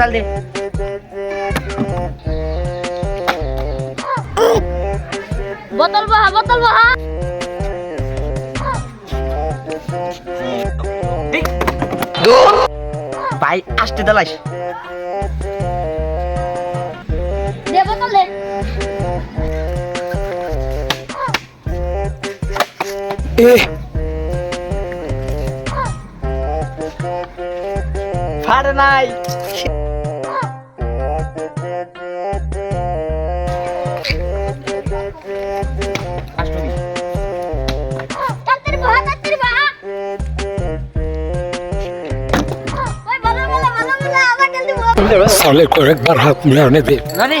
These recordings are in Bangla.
চাল দে বোতল বহা বোতল বহা ভাই আসতে দালাইস ফাড়ে নাই। জলদি বহা साले को एक बार हाथ मिलाने दे জানি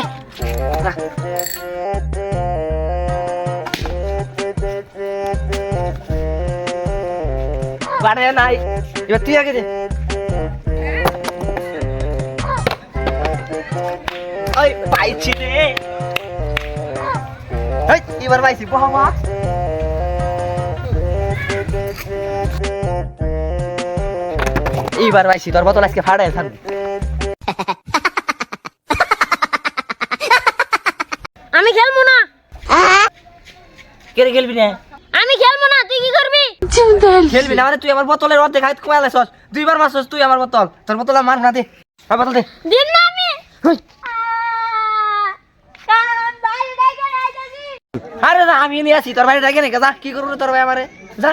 বাড়ে নাই এবার তুই আগে দে ওই পাইছি রে এই, এবার পাইছি বাবা এইবার পাইছি তোর বোতল আজকে ফাড়াই থাকবে আমি খেলব না। কে খেলবি না? আমি খেলব না তুই কি করবি? খেলবি না মানে তুই আমার বোতলের অর্ধেক হাত কমালে সস দুইবার মারছস তুই আমার বোতল। তোর বোতল মার না দে। আর বোতল দে। দিন না আমি। আরে আমি নিয়ে আসি। তোর বাড়ি ডাকে নাকি যা কি করব তোর ভাই আমারে? যা।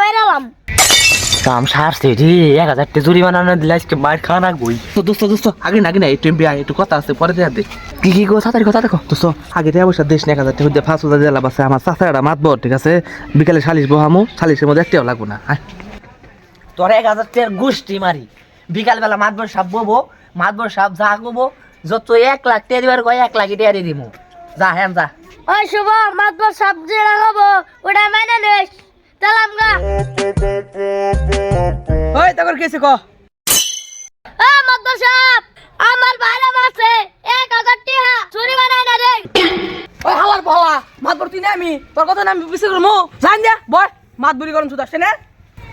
কাম সারছে রে এক হাজার टे জরিমানা না দিলে আজকে মার খাওয়া নাকবই তো দোস্ত দোস্ত আগে না আগে না একটু একটু কথা আছে পরে দেয়া দে কি কি গো তাড়াতাড়ি কথা দেখো। দোস্ত আগে দেয়া বসে দেশ না এক হাজার টাকা ফাঁস হাজার দিলা বাসে আমার চাচাটা মাতবর ঠিক আছে? বিকালে সালিশ বহামু সালিশের মধ্যে একটাও লাগবো না আয়। তোর এক হাজার টাকার গোষ্ঠী মারি। বিকালবেলা মাতবর সাপ ববো মাতবর সাপ যা গবো যত এক লাখ টাকা দিবার কয় এক লাখ টাকা দিয়ে দিমু। যা হ্যাঁ যা। ওই শুভ মাতবর সবজি লাগাবো ওটা মেনে নিস। তালাম গা কেসে ক? মাতবর সাহেব আমার বাইরে মারছে এক হাজার টাকা চুরি বানাই না রে। ওই হালার বলা মাত বলতি না আমি। তোর কথা না আমি করব জান যা বয় মাত বুড়ি গরম আসছে না।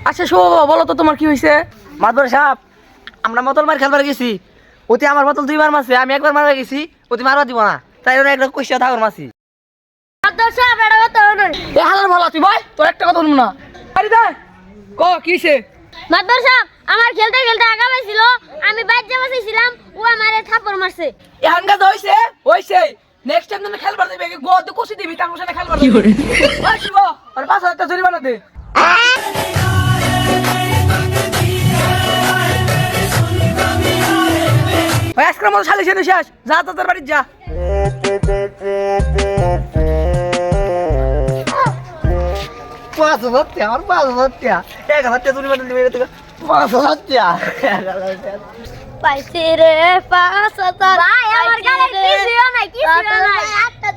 আচ্ছা শো বাবা বলো তো তোমার কি হয়েছে মাতবর আমরা বোতল মার খেলবার গেছি। অতি আমার বোতল দুইবার মারছে আমি একবার মারবার গেছি অতি মারবা দিব না। তাই ওরা একটা কইসা থাকর মাতবর শুনুন এ হালার বলা তুই বয় তোর একটা কথা শুনব না। আরে দা ক কি হয়েছে মাতবর সাহেব আমার খেলতে খেলতে আগা পাইছিল আমি বাইর যাওয়া চাইছিলাম ও আমারে মারছে। কাজ হয়েছে হয়েছে নেক্সট টাইম তুমি খেলবার দিবি গো তো কষি দিবি তার সাথে খেলবার দিবি ওই শিব আর পাঁচ হাজার টাকা জরিমানা দে। ওই আজকের মতো শালি শেষ যা তো তোর বাড়ি যা। হাজার টাকা আমার পাঁচ হাজার টাকা এক হাজার টাকা তুমি মেরে তোকে পাঁচ হাজার টাকা এক হাজার টাকা পাইছি রে পাঁচ হাজার। ভাই আমার গালে কিছুও নাই কিছুও নাই। আটটা